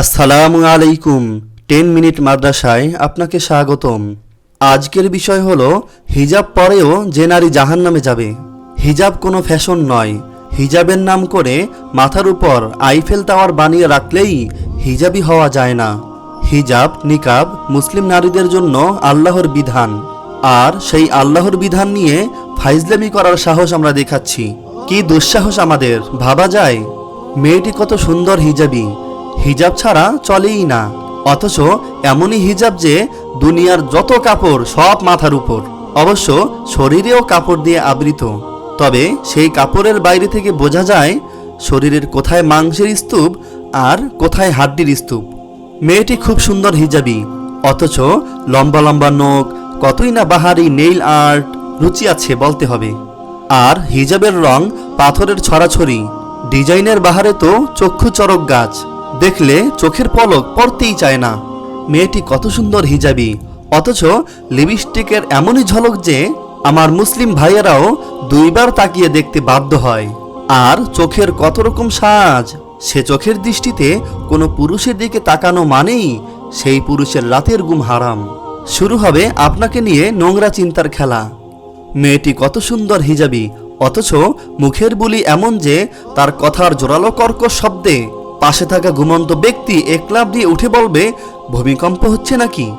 আসসালামু আলাইকুম। Ten minute মাদ্রাসায় আপনাকে স্বাগতম। আজকের বিষয় হলো, হিজাব পরেও যে নারী জাহান নামে যাবে। হিজাব কোনো ফ্যাশন নয়। হিজাবের নাম করে মাথার উপর আইফেল টাওয়ার বানিয়ে রাখলেই হিজাবি হওয়া যায় না। হিজাব, নিকাব মুসলিম নারীদের জন্য আল্লাহর বিধান। আর সেই আল্লাহর বিধান নিয়ে ফাইজলামি করার সাহস আমরা দেখাচ্ছি। কি দুঃসাহস আমাদের, ভাবা যায়? মেয়েটি কত সুন্দর হিজাবি। হিজাব ছাড়া চলেই না, অথচ এমনই হিজাব যে দুনিয়ার যত কাপড় সব মাথার উপর, অবশ্য শরীরেও কাপড় দিয়ে আবৃত। তবে সেই কাপড়ের বাইরে থেকে বোঝা যায়, শরীরের কোথায় মাংসের স্তূপ আর কোথায় হাড্ডির স্তূপ। মেয়েটি খুব সুন্দর হিজাবি, অথচ লম্বা লম্বা নখ, কতই না বাহারি নেইল আর্ট, রুচি আছে বলতে হবে। আর হিজাবের রং পাথরের ছড়াছড়ি, ডিজাইনের বাহারে তো চক্ষু চরক গাছ। দেখলে চোখের পলক পড়তেই চায় না। মেয়েটি কত সুন্দর হিজাবি, অথচ লিপস্টিকের এমনই ঝলক যে আমার মুসলিম ভাইয়েরাও দুইবার তাকিয়ে দেখতে বাধ্য হয়। আর চোখের কত রকম সাজ, সে চোখের দৃষ্টিতে কোনো পুরুষের দিকে তাকানো মানেই সেই পুরুষের রাতের গুম হারাম। শুরু হবে আপনাকে নিয়ে নোংরা চিন্তার খেলা। মেয়েটি কত সুন্দর হিজাবি, অথচ মুখের বুলি এমন যে তার কথার জোরালো কর্কশ শব্দে পাশে থাকা ঘুমন্ত ব্যক্তি এক একলাভ দিয়ে উঠে বলবে, ভূমিকম্প হচ্ছে নাকি?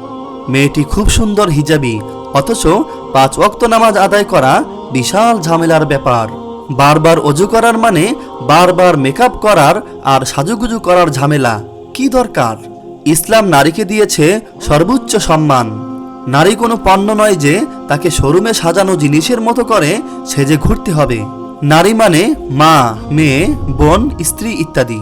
মেয়েটি খুব সুন্দর হিজাবি, অথচ পাঁচ ওয়াক্ত নামাজ আদায় করা বিশাল ঝামেলার ব্যাপার। বারবার অজু করার মানে বারবার মেকআপ করার আর সাজুগুজু করার ঝামেলা। কি দরকার? ইসলাম নারীকে দিয়েছে সর্বোচ্চ সম্মান। নারী কোনো পণ্য নয় যে তাকে শোরুমে সাজানো জিনিসের মতো করে সেজে ঘুরতে হবে। নারী মানে মা, মেয়ে, বোন, স্ত্রী ইত্যাদি।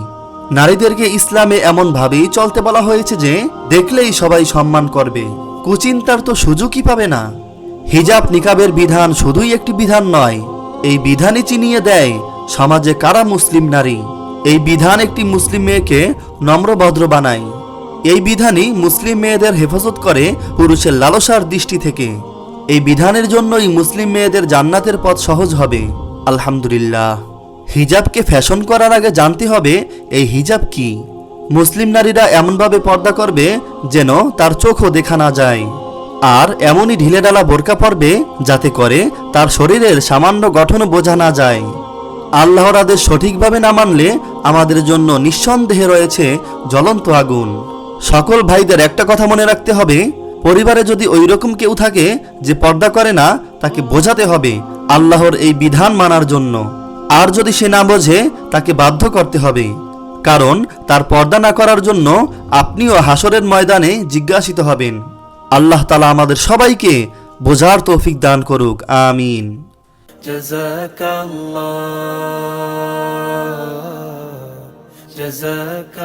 নারীদেরকে ইসলামে এমনভাবেই চলতে বলা হয়েছে যে, দেখলেই সবাই সম্মান করবে। কুচিন্তার তো সুযোগই পাবে না। হিজাব নিকাবের বিধান শুধুই একটি বিধান নয়, এই বিধানই চিনিয়ে দেয় সমাজে কারা মুসলিম নারী। এই বিধান একটি মুসলিম মেয়েকে নম্রভদ্র বানায়। এই বিধানই মুসলিম মেয়েদের হেফাজত করে পুরুষের লালসার দৃষ্টি থেকে। এই বিধানের জন্যই মুসলিম মেয়েদের জান্নাতের পথ সহজ হবে। আলহামদুলিল্লাহ। হিজাবকে ফ্যাশন করার আগে জানতে হবে, এই হিজাব কি? মুসলিম নারীরা এমনভাবে পর্দা করবে যেন তার চোখও দেখা না যায়। আর এমনই ঢিলেডালা বোরকা পরবে যাতে করে তার শরীরের সামান্য গঠন বোঝা না যায়। আল্লাহর আদেশ সঠিকভাবে না মানলে আমাদের জন্য নিঃসন্দেহে রয়েছে জ্বলন্ত আগুন। সকল ভাইদের একটা কথা মনে রাখতে হবে, পরিবারে যদি ওই রকম কেউ থাকে যে পর্দা করে না, তাকে বোঝাতে হবে আল্লাহর এই বিধান মানার জন্য। আর যদি সে না বোঝে তাকে বাধ্য করতে হবে কারণ তার পর্দা না করার জন্য আপনিও হাসরের ময়দানে জিজ্ঞাসিত হবেন আল্লাহ তালা আমাদের সবাইকে বোঝার তৌফিক দান করুক আমিন جزاك الله جزاك